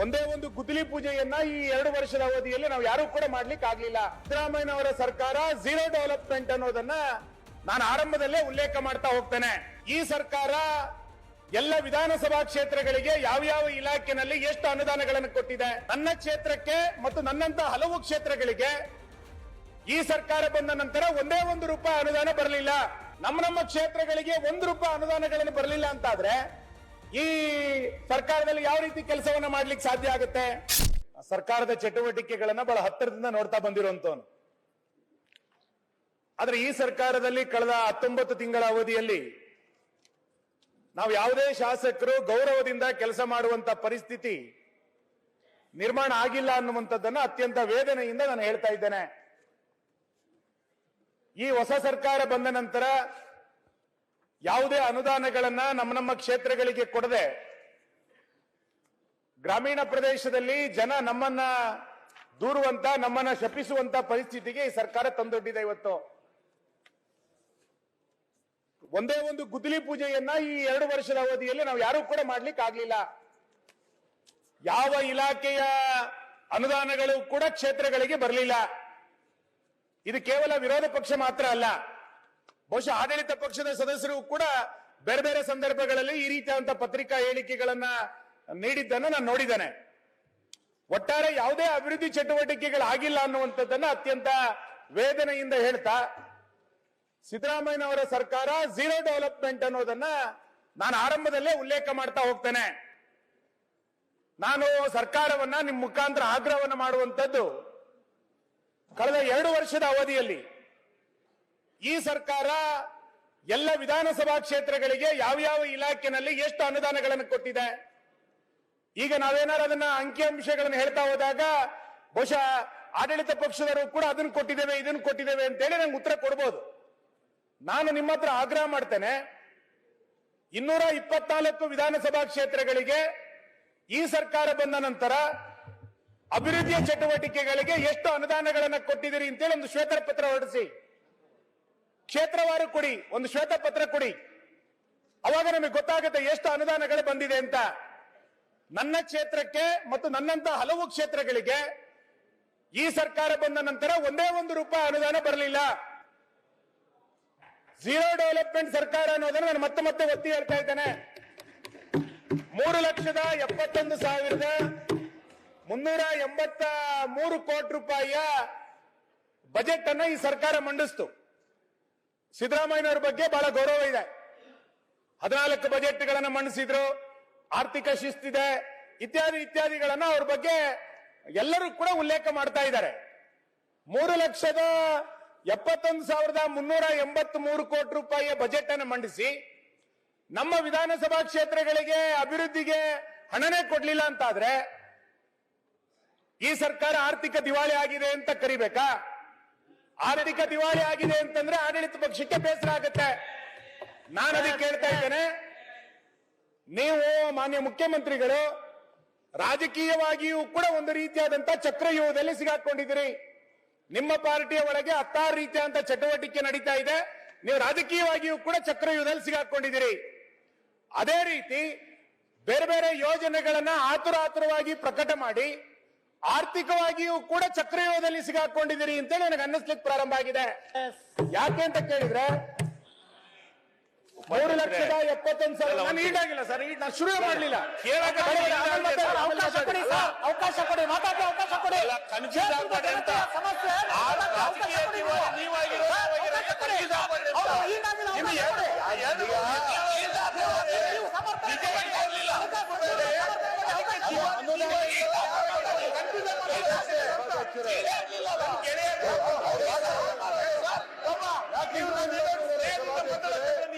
ಒಂದೇ ಒಂದು ಗುದ್ದಲಿ ಪೂಜೆಯನ್ನ ಈ ಎರಡು ವರ್ಷದ ಅವಧಿಯಲ್ಲಿ ನಾವು ಯಾರು ಕೂಡ ಮಾಡ್ಲಿಕ್ಕೆ ಆಗ್ಲಿಲ್ಲ. ಸಿದ್ದರಾಮಯ್ಯ ಅವರ ಸರ್ಕಾರ ಝೀರೋ ಡೆವಲಪ್ಮೆಂಟ್ ಅನ್ನೋದನ್ನ ನಾನು ಆರಂಭದಲ್ಲೇ ಉಲ್ಲೇಖ ಮಾಡ್ತಾ ಹೋಗ್ತೇನೆ. ಈ ಸರ್ಕಾರ ಎಲ್ಲ ವಿಧಾನಸಭಾ ಕ್ಷೇತ್ರಗಳಿಗೆ ಯಾವ್ಯಾವ ಇಲಾಖೆನಲ್ಲಿ ಎಷ್ಟು ಅನುದಾನಗಳನ್ನು ಕೊಟ್ಟಿದೆ? ನನ್ನ ಕ್ಷೇತ್ರಕ್ಕೆ ಮತ್ತು ನನ್ನಂತ ಹಲವು ಕ್ಷೇತ್ರಗಳಿಗೆ ಈ ಸರ್ಕಾರ ಬಂದ ನಂತರ ಒಂದೇ ಒಂದು ರೂಪಾಯಿ ಅನುದಾನ ಬರಲಿಲ್ಲ. ನಮ್ಮ ನಮ್ಮ ಕ್ಷೇತ್ರಗಳಿಗೆ ಒಂದು ರೂಪಾಯಿ ಅನುದಾನಗಳನ್ನು ಬರಲಿಲ್ಲ ಅಂತಾದ್ರೆ ಈ ಸರ್ಕಾರದಲ್ಲಿ ಯಾವ ರೀತಿ ಕೆಲಸವನ್ನ ಮಾಡ್ಲಿಕ್ಕೆ ಸಾಧ್ಯ ಆಗುತ್ತೆ? ಸರ್ಕಾರದ ಚಟುವಟಿಕೆಗಳನ್ನ ಬಹಳ ಹತ್ತಿರದಿಂದ ನೋಡ್ತಾ ಬಂದಿರುವಂತವನು ಆದ್ರೆ ಈ ಸರ್ಕಾರದಲ್ಲಿ ಕಳೆದ ಹತ್ತೊಂಬತ್ತು ತಿಂಗಳ ಅವಧಿಯಲ್ಲಿ ನಾವು ಯಾವುದೇ ಶಾಸಕರು ಗೌರವದಿಂದ ಕೆಲಸ ಮಾಡುವಂತ ಪರಿಸ್ಥಿತಿ ನಿರ್ಮಾಣ ಆಗಿಲ್ಲ ಅನ್ನುವಂಥದ್ದನ್ನ ಅತ್ಯಂತ ವೇದನೆಯಿಂದ ನಾನು ಹೇಳ್ತಾ ಇದ್ದೇನೆ. ಈ ಹೊಸ ಸರ್ಕಾರ ಬಂದ ನಂತರ ಯಾವುದೇ ಅನುದಾನಗಳನ್ನ ನಮ್ಮ ನಮ್ಮ ಕ್ಷೇತ್ರಗಳಿಗೆ ಕೊಡದೆ ಗ್ರಾಮೀಣ ಪ್ರದೇಶದಲ್ಲಿ ಜನ ನಮ್ಮನ್ನ ದೂರುವಂತ, ನಮ್ಮನ್ನ ಶಪಿಸುವಂತ ಪರಿಸ್ಥಿತಿಗೆ ಈ ಸರ್ಕಾರ ತಂದೊಡ್ಡಿದೆ ಇವತ್ತು. ಒಂದೇ ಒಂದು ಗುದ್ದಲಿ ಪೂಜೆಯನ್ನ ಈ ಎರಡು ವರ್ಷದ ಅವಧಿಯಲ್ಲಿ ನಾವು ಯಾರು ಕೂಡ ಮಾಡ್ಲಿಕ್ಕೆ ಆಗ್ಲಿಲ್ಲ. ಯಾವ ಇಲಾಖೆಯ ಅನುದಾನಗಳು ಕೂಡ ಕ್ಷೇತ್ರಗಳಿಗೆ ಬರಲಿಲ್ಲ. ಇದು ಕೇವಲ ವಿರೋಧ ಪಕ್ಷ ಮಾತ್ರ ಅಲ್ಲ. ಬಹುಶಃ ಆಡಳಿತ ಪಕ್ಷದ ಸದಸ್ಯರು ಕೂಡ ಬೇರೆ ಬೇರೆ ಸಂದರ್ಭಗಳಲ್ಲಿ ಈ ರೀತಿಯಾದಂತಹ ಪತ್ರಿಕಾ ಹೇಳಿಕೆಗಳನ್ನ ನೀಡಿದ್ದನ್ನು ನಾನು ನೋಡಿದ್ದೇನೆ. ಒಟ್ಟಾರೆ ಯಾವುದೇ ಅಭಿವೃದ್ಧಿ ಚಟುವಟಿಕೆಗಳಾಗಿಲ್ಲ ಅನ್ನುವಂಥದ್ದನ್ನ ಅತ್ಯಂತ ವೇದನೆಯಿಂದ ಹೇಳ್ತಾ, ಸಿದ್ದರಾಮಯ್ಯನವರ ಸರ್ಕಾರ ಝೀರೋ ಡೆವಲಪ್ಮೆಂಟ್ ಅನ್ನೋದನ್ನ ನಾನು ಆರಂಭದಲ್ಲೇ ಉಲ್ಲೇಖ ಮಾಡ್ತಾ ಹೋಗ್ತೇನೆ. ನಾನು ಸರ್ಕಾರವನ್ನ ನಿಮ್ಮ ಮುಖಾಂತರ ಆಗ್ರಹವನ್ನು ಮಾಡುವಂಥದ್ದು ಕಳೆದ ಎರಡು ವರ್ಷದ ಅವಧಿಯಲ್ಲಿ ಈ ಸರ್ಕಾರ ಎಲ್ಲ ವಿಧಾನಸಭಾ ಕ್ಷೇತ್ರಗಳಿಗೆ ಯಾವ್ಯಾವ ಇಲಾಖೆನಲ್ಲಿ ಎಷ್ಟು ಅನುದಾನಗಳನ್ನು ಕೊಟ್ಟಿದೆ? ಈಗ ನಾವೇನಾರು ಅದನ್ನ ಅಂಕಿಅಂಶಗಳನ್ನು ಹೇಳ್ತಾ ಹೋದಾಗ ಬಹುಶಃ ಆಡಳಿತ ಪಕ್ಷದವರು ಕೂಡ ಅದನ್ನು ಕೊಟ್ಟಿದ್ದೇವೆ, ಇದನ್ನು ಕೊಟ್ಟಿದ್ದೇವೆ ಅಂತೇಳಿ ನಂಗೆ ಉತ್ತರ ಕೊಡ್ಬೋದು. ನಾನು ನಿಮ್ಮ ಹತ್ರ ಆಗ್ರಹ ಮಾಡ್ತೇನೆ, ಇನ್ನೂರ ಇಪ್ಪತ್ನಾಲ್ಕು ವಿಧಾನಸಭಾ ಕ್ಷೇತ್ರಗಳಿಗೆ ಈ ಸರ್ಕಾರ ಬಂದ ನಂತರ ಅಭಿವೃದ್ಧಿಯ ಚಟುವಟಿಕೆಗಳಿಗೆ ಎಷ್ಟು ಅನುದಾನಗಳನ್ನು ಕೊಟ್ಟಿದ್ದೀರಿ ಅಂತೇಳಿ ಒಂದು ಶ್ವೇತ ಪತ್ರ ಹೊರಡಿಸಿ. ಕ್ಷೇತ್ರವಾರು ಕೊಡಿ, ಒಂದು ಶ್ವೇತ ಪತ್ರ ಕೊಡಿ. ಅವಾಗ ನಮಗೆ ಗೊತ್ತಾಗುತ್ತೆ ಎಷ್ಟು ಅನುದಾನಗಳು ಬಂದಿದೆ ಅಂತ. ನನ್ನ ಕ್ಷೇತ್ರಕ್ಕೆ ಮತ್ತು ನನ್ನಂತ ಹಲವು ಕ್ಷೇತ್ರಗಳಿಗೆ ಈ ಸರ್ಕಾರ ಬಂದ ನಂತರ ಒಂದೇ ಒಂದು ರೂಪಾಯಿ ಅನುದಾನ ಬರಲಿಲ್ಲ. ಝೀರೋ ಡೆವಲಪ್ಮೆಂಟ್ ಸರ್ಕಾರ ಅನ್ನೋದನ್ನ ನಾನು ಮತ್ತೆ ಮತ್ತೆ ಒತ್ತಿ ಹೇಳ್ತಾ ಇದ್ದೇನೆ. ಮೂರು ಲಕ್ಷದ ಎಪ್ಪತ್ತೊಂದು ಸಾವಿರದ ಮುನ್ನೂರ ಎಂಬತ್ತ ಮೂರು ಕೋಟಿ ರೂಪಾಯಿಯ ಬಜೆಟ್ ಅನ್ನ ಈ ಸರ್ಕಾರ ಮಂಡಿಸ್ತು. ಸಿದ್ದರಾಮಯ್ಯನವರ ಬಗ್ಗೆ ಬಹಳ ಗೌರವ ಇದೆ. ಹದಿನಾಲ್ಕು ಬಜೆಟ್ಗಳನ್ನು ಮಂಡಿಸಿದ್ರು, ಆರ್ಥಿಕ ಶಿಸ್ತಿದೆ, ಇತ್ಯಾದಿ ಇತ್ಯಾದಿಗಳನ್ನ ಅವ್ರ ಬಗ್ಗೆ ಎಲ್ಲರೂ ಕೂಡ ಉಲ್ಲೇಖ ಮಾಡ್ತಾ ಇದ್ದಾರೆ. ಮೂರು ಲಕ್ಷದ ಎಪ್ಪತ್ತೊಂದು ಸಾವಿರದ ಮುನ್ನೂರ ಎಂಬತ್ತ್ ಮೂರು ಕೋಟಿ ರೂಪಾಯಿಯ ಬಜೆಟ್ ಅನ್ನು ಮಂಡಿಸಿ, ನಮ್ಮ ವಿಧಾನಸಭಾ ಕ್ಷೇತ್ರಗಳಿಗೆ ಅಭಿವೃದ್ಧಿಗೆ ಹಣನೇ ಕೊಡ್ಲಿಲ್ಲ ಅಂತಾದ್ರೆ, ಈ ಸರ್ಕಾರ ಆರ್ಥಿಕ ದಿವಾಳಿ ಆಗಿದೆ ಅಂತ ಕರಿಬೇಕಾ? ಆರ್ಥಿಕ ದಿವಾಳಿ ಆಗಿದೆ ಅಂತಂದ್ರೆ ಆಡಳಿತ ಪಕ್ಷಕ್ಕೆ ಬೇಸರ ಆಗುತ್ತೆ ನಾನು ಅದಕ್ಕೆ ಹೇಳ್ತಾ ಇದ್ದೇನೆ. ನೀವು ಮಾನ್ಯ ಮುಖ್ಯಮಂತ್ರಿಗಳು, ರಾಜಕೀಯವಾಗಿಯೂ ಕೂಡ ಒಂದು ರೀತಿಯಾದಂತಹ ಚಕ್ರವ್ಯೂಹದಲ್ಲಿ ಸಿಗಾಕೊಂಡಿದ್ದೀರಿ. ನಿಮ್ಮ ಪಾರ್ಟಿಯ ಒಳಗೆ ಹತ್ತಾರು ರೀತಿಯಾದಂತಹ ಚಟುವಟಿಕೆ ನಡೀತಾ ಇದೆ. ನೀವು ರಾಜಕೀಯವಾಗಿಯೂ ಕೂಡ ಚಕ್ರವ್ಯೂಹದಲ್ಲಿ ಸಿಗಾಕೊಂಡಿದ್ದೀರಿ. ಅದೇ ರೀತಿ ಬೇರೆ ಬೇರೆ ಯೋಜನೆಗಳನ್ನ ಆತುರ ಆತುರವಾಗಿ ಪ್ರಕಟ ಮಾಡಿ ಆರ್ಥಿಕವಾಗಿಯೂ ಕೂಡ ಚಕ್ರವ್ಯೂಹದಲ್ಲಿ ಸಿಗಾಕೊಂಡಿದ್ದೀರಿ ಅಂತೇಳಿ ನನಗೆ ಅನ್ನಿಸ್ಲಿಕ್ಕೆ ಪ್ರಾರಂಭ ಆಗಿದೆ. ಯಾಕೆ ಅಂತ ಕೇಳಿದ್ರೆ ಮೂರು ಲಕ್ಷದ ಎಪ್ಪತ್ತೊಂದು ಸಾವಿರ ನಾನು ಈಡಾಗಿಲ್ಲ ಸರ್ ಈಗ ನಾನು ಶುರು ಮಾಡಲಿಲ್ಲ. ಅವಕಾಶ ಕೊಡಿ ಸರ್, ಅವಕಾಶ ಕೊಡಿ ಮಾತಾಡಿ ಅವಕಾಶ ಕೊಡಿ. ಅಂತ. ಸಮಸ್ಯೆ ರಾಜಕೀಯ ದಿವಾಳಿ ನೀವಾಗಿರೋ, ನೀವಾಗಿರೋ ಅಂತ confuse ಆಗ್ಬೇಡಿ ಅಂತ. ಹೌದು, ಈಗಾಗಲೇ ನಿಮ್ಗೆ ಅವಕಾಶ ಏನು- ಕೊಡಿ. ಏನು- ನೀವು ಸಮರ್ಥನೆ ನಿಜವಾಗಿ ಕೊಡ್ಲಿಲ್ಲ. ಅವಕಾಶ ಕೊಡಿ, ಅವಕಾಶ ಕೊಡಿ. ಏನಪ್ಪ? ಈಗ ಅವರಿಂದ ಪ್ರಾರಂಭ ಮಾಡಿ ಫ್ಲೋನೇ ಬಂದಿದೆ. ನನಗೆ- ಅಲ್ಲ, ಅಧ್ಯಕ್ಷರೇ, ಒಂದು ನನಗೆ- ನಿಮಿಷ,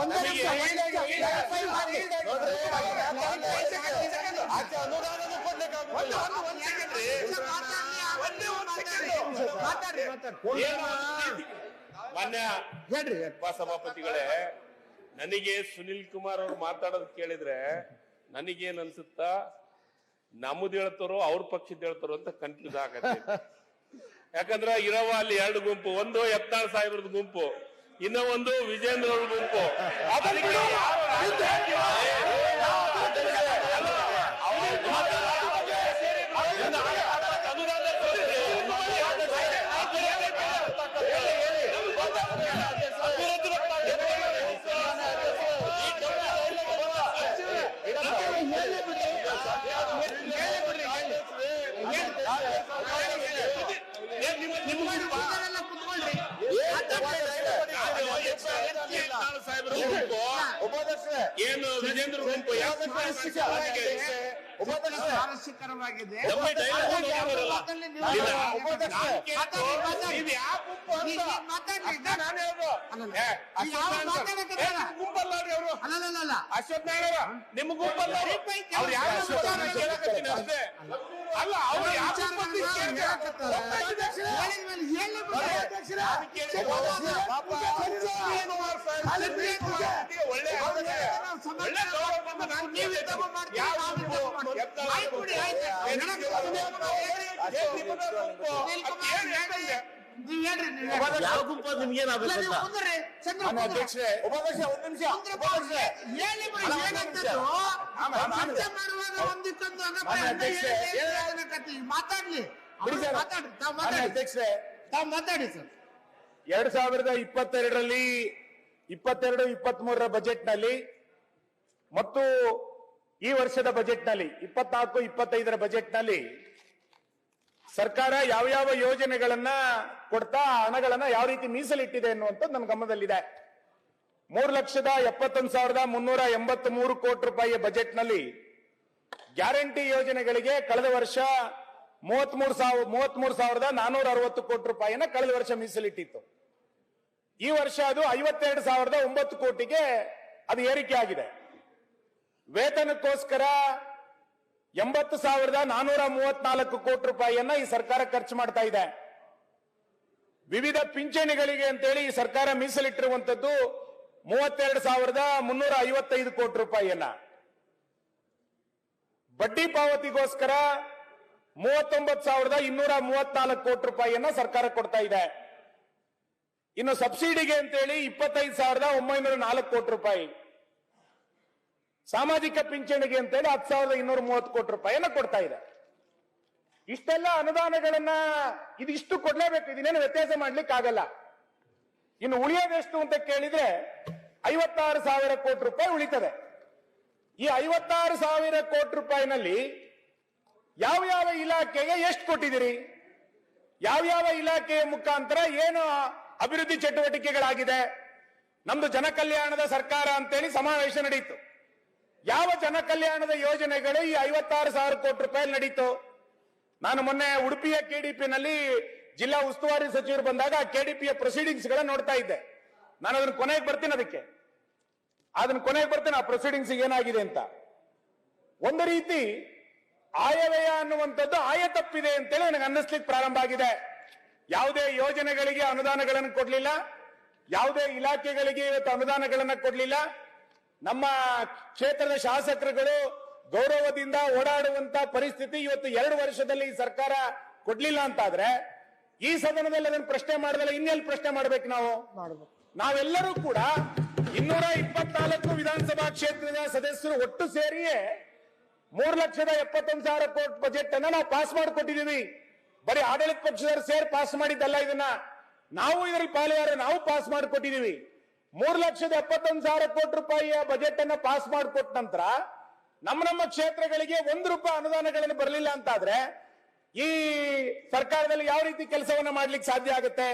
ಒಂದು ನಿಮಿಷ, ಈಗ ಕೊಡ್ಲಿಕ್ಕೆ ಆಗುದಿಲ್ಲ. ಏನು ಮಾನ್ಯ ಹೇಳ್ರಿ ಉಪಸಭಾಪತಿಗಳೇ ನನಗೆ ಸುನಿಲ್ ಕುಮಾರ್ ಅವ್ರು ಮಾತಾಡೋದು ಕೇಳಿದ್ರೆ ನನಗೇನ್ ಅನ್ಸುತ್ತಾ ನಮ್ದು ಹೇಳ್ತಾರೋ ಅವ್ರ ಪಕ್ಷದ ಹೇಳ್ತಾರೋ ಅಂತ ಕನ್ಫ್ಯೂಸ್ ಆಗತ್ತೆ. ಯಾಕಂದ್ರ ಇರವ ಅಲ್ಲಿ ಎರಡು ಗುಂಪು ಒಂದು ಯತ್ನಾಳ್ ಸಾಹೇಬ್ರದ ಗುಂಪು ಇನ್ನ ಒಂದು ವಿಜೇಂದ್ರ ಅವ್ರ ಗುಂಪು ಅವ್ರು. ಅವ್ರು. ಅಲ್ಲಲ್ಲ ಅಶ್ವತ್ಥ ನಾರಾಯಣ ಅವ್ರು. ನಿಮ್ಮ ಗುಂಪಲ್ಲ ಅವ್ರು. ಯಾವ ಗುಂಪು ಅಷ್ಟೇ. ಅಲ್ಲ ಅವ್ರು ಯಾವ ಯಾವ ಗುಂಪು? ಕುಂದ್ರಿ. ಅಧ್ಯಕ್ಷರೇ ಉಪಾಧ್ಯಕ್ಷ ಒಂದ್ ನಿಮಿಷ. ಮಾತಾಡ್ಲಿ. ಅಧ್ಯಕ್ಷರೇ. ತಾವ್ ಮಾತಾಡಿ ಸರ್. ಎರಡ್ ಸಾವಿರದ ಇಪ್ಪತ್ತೆರಡರಲ್ಲಿ ಇಪ್ಪತ್ತೆರಡು ಇಪ್ಪತ್ತ್ ಮೂರರ ಬಜೆಟ್ನಲ್ಲಿ ಮತ್ತು ಈ ವರ್ಷದ ಬಜೆಟ್ನಲ್ಲಿ ಇಪ್ಪತ್ನಾಲ್ಕು, ಇಪ್ಪತ್ತೈದರ ಬಜೆಟ್ನಲ್ಲಿ ಸರ್ಕಾರ ಯಾವ ಯಾವ ಯೋಜನೆಗಳನ್ನ ಕೊಡ್ತಾ ಹಣಗಳನ್ನ ಯಾವ ರೀತಿ ಮೀಸಲಿಟ್ಟಿದೆ ಅನ್ನುವಂಥದ್ದು ನನ್ನ ಗಮನದಲ್ಲಿದೆ. ಮೂರು ಲಕ್ಷದ ಎಪ್ಪತ್ತೊಂದು ಸಾವಿರದ ಮುನ್ನೂರ ಎಂಬತ್ತ್ ಮೂರು ಕೋಟಿ ರೂಪಾಯಿಯ ಬಜೆಟ್ನಲ್ಲಿ ಗ್ಯಾರಂಟಿ ಯೋಜನೆಗಳಿಗೆ ಕಳೆದ ವರ್ಷ ಮೂವತ್ಮೂರು ಸಾವಿರ ಮೂವತ್ಮೂರು ಸಾವಿರದ ನಾನೂರ ಅರವತ್ತು ಕೋಟಿ ರೂಪಾಯಿನ ಕಳೆದ ವರ್ಷ ಮೀಸಲಿಟ್ಟಿತ್ತು. ಈ ವರ್ಷ ಅದು ಐವತ್ತೆರಡು ಸಾವಿರದ ಒಂಬತ್ತು ಕೋಟಿಗೆ ಅದು ಏರಿಕೆ ಆಗಿದೆ ವೇತನಕ್ಕೋಸ್ಕರ ಎಂಬತ್ತು ಸಾವಿರದ ನಾನೂರ ಮೂವತ್ನಾಲ್ಕು ಕೋಟಿ ರೂಪಾಯಿಯನ್ನ ಈ ಸರ್ಕಾರ ಖರ್ಚು ಮಾಡ್ತಾ ಇದೆ. ವಿವಿಧ ಪಿಂಚಣಿಗಳಿಗೆ ಅಂತೇಳಿ ಈ ಸರ್ಕಾರ ಮೀಸಲಿಟ್ಟಿರುವಂತದ್ದು ಮೂವತ್ತೆರಡು ಸಾವಿರದ ಮುನ್ನೂರ ಐವತ್ತೈದು ಕೋಟಿ ರೂಪಾಯಿಯನ್ನ. ಬಡ್ಡಿ ಪಾವತಿಗೋಸ್ಕರ ಮೂವತ್ತೊಂಬತ್ತು ಸಾವಿರದ ಇನ್ನೂರ ಮೂವತ್ನಾಲ್ಕು ಕೋಟಿ ರೂಪಾಯಿಯನ್ನ ಸರ್ಕಾರ ಕೊಡ್ತಾ ಇದೆ. ಇನ್ನು ಸಬ್ಸಿಡಿಗೆ ಅಂತೇಳಿ ಇಪ್ಪತ್ತೈದು ಸಾವಿರದ ಒಂಬೈನೂರ ನಾಲ್ಕು ಕೋಟಿ ರೂಪಾಯಿ. ಸಾಮಾಜಿಕ ಪಿಂಚಣಿಗೆ ಅಂತೇಳಿ ಹತ್ತು ಸಾವಿರದ ಇನ್ನೂರ ಮೂವತ್ತು ಕೋಟಿ ರೂಪಾಯಿಯನ್ನ ಕೊಡ್ತಾ ಇದೆ. ಇಷ್ಟೆಲ್ಲ ಅನುದಾನಗಳನ್ನ ಇದಿಷ್ಟು ಕೊಡ್ಲೇಬೇಕು. ಇದನ್ನೇನು ವ್ಯತ್ಯಾಸ ಮಾಡ್ಲಿಕ್ಕೆ ಆಗಲ್ಲ ಇನ್ನು ಉಳಿಯೋದೆಷ್ಟು ಅಂತ ಕೇಳಿದ್ರೆ ಐವತ್ತಾರು ಸಾವಿರ ಕೋಟಿ ರೂಪಾಯಿ ಉಳಿತದೆ. ಈ ಐವತ್ತಾರು ಸಾವಿರ ಕೋಟಿ ರೂಪಾಯಿನಲ್ಲಿ ಯಾವ ಯಾವ ಇಲಾಖೆಗೆ ಎಷ್ಟು ಕೊಟ್ಟಿದ್ದೀರಿ? ಯಾವ ಯಾವ ಇಲಾಖೆಯ ಮುಖಾಂತರ ಏನು ಅಭಿವೃದ್ಧಿ ಚಟುವಟಿಕೆಗಳಾಗಿದೆ? ನಮ್ದು ಜನಕಲ್ಯಾಣದ ಸರ್ಕಾರ ಅಂತೇಳಿ ಸಮಾವೇಶ ನಡೀತು. ಯಾವ ಜನಕಲ್ಯಾಣದ ಯೋಜನೆಗಳು ಈ ಐವತ್ತಾರು ಸಾವಿರ ಕೋಟಿ ರೂಪಾಯಿ ನಡೀತು? ನಾನು ಮೊನ್ನೆ ಉಡುಪಿಯ ಕೆಡಿಪಿ ನಲ್ಲಿ ಜಿಲ್ಲಾ ಉಸ್ತುವಾರಿ ಸಚಿವರು ಬಂದಾಗ ಕೆಡಿಪಿಯ ಪ್ರೊಸೀಡಿಂಗ್ಸ್ಗಳ ನೋಡ್ತಾ ಇದ್ದೆ. ನಾನು ಅದನ್ನ ಕೊನೆಗೆ ಬರ್ತೀನಿ ಅದಕ್ಕೆ. ಅದನ್ನ ಕೊನೆಗೆ ಬರ್ತೀನಿ, ಆ ಪ್ರೊಸೀಡಿಂಗ್ಸ್ ಏನಾಗಿದೆ ಅಂತ. ಒಂದು ರೀತಿ ಆಯವ್ಯಯ ಅನ್ನುವಂಥದ್ದು ಆಯ ತಪ್ಪಿದೆ ಅಂತೇಳಿ ನನಗೆ ಅನ್ನಿಸ್ಲಿಕ್ಕೆ ಪ್ರಾರಂಭ ಆಗಿದೆ. ಯಾವುದೇ ಯೋಜನೆಗಳಿಗೆ ಅನುದಾನಗಳನ್ನು ಕೊಡ್ಲಿಲ್ಲ. ಯಾವುದೇ ಇಲಾಖೆಗಳಿಗೆ ಇವತ್ತು ಅನುದಾನಗಳನ್ನು ಕೊಡ್ಲಿಲ್ಲ. ನಮ್ಮ ಕ್ಷೇತ್ರದ ಶಾಸಕರುಗಳು ಗೌರವದಿಂದ ಓಡಾಡುವಂತ ಪರಿಸ್ಥಿತಿ ಇವತ್ತು ಎರಡು ವರ್ಷದಲ್ಲಿ ಈ ಸರ್ಕಾರ ಕೊಡ್ಲಿಲ್ಲ ಅಂತಾದ್ರೆ ಈ ಸದನದಲ್ಲಿ ಅದನ್ನು ಪ್ರಶ್ನೆ ಮಾಡಿದ್ರೆ ಇನ್ನೆಲ್ಲಿ ಪ್ರಶ್ನೆ ಮಾಡ್ಬೇಕು ನಾವು? ನಾವೆಲ್ಲರೂ ಕೂಡ ಇನ್ನೂರ ಇಪ್ಪತ್ನಾಲ್ಕು ವಿಧಾನಸಭಾ ಕ್ಷೇತ್ರದ ಸದಸ್ಯರು ಒಟ್ಟು ಸೇರಿಯೇ ಮೂರು ಲಕ್ಷದ ಎಪ್ಪತ್ತೊಂದು ಸಾವಿರ ಕೋಟಿ ಬಜೆಟ್ ಅನ್ನ ನಾವು ಪಾಸ್ ಮಾಡಿಕೊಟ್ಟಿದೀವಿ ಬರೀ ಆಡಳಿತ ಪಕ್ಷದವರು ಸೇರಿ ಪಾಸ್ ಮಾಡಿದ್ದಲ್ಲ ಇದನ್ನ. ನಾವು ಇದರಲ್ಲಿ ಪಾಲುದಾರ ನಾವು ಪಾಸ್ ಮಾಡಿಕೊಟ್ಟಿದೀವಿ ಮೂರು ಲಕ್ಷದ ಎಪ್ಪತ್ತೊಂದು ಸಾವಿರ ಕೋಟಿ ರೂಪಾಯಿಯ ಬಜೆಟ್ ಅನ್ನ ಪಾಸ್ ಮಾಡಿಕೊಟ್ಟ ನಂತರ ನಮ್ಮ ನಮ್ಮ ಕ್ಷೇತ್ರಗಳಿಗೆ ಒಂದು ರೂಪಾಯಿ ಅನುದಾನಗಳನ್ನು ಬರಲಿಲ್ಲ ಅಂತಾದ್ರೆ ಈ ಸರ್ಕಾರದಲ್ಲಿ ಯಾವ ರೀತಿ ಕೆಲಸವನ್ನ ಮಾಡ್ಲಿಕ್ಕೆ ಸಾಧ್ಯ ಆಗುತ್ತೆ?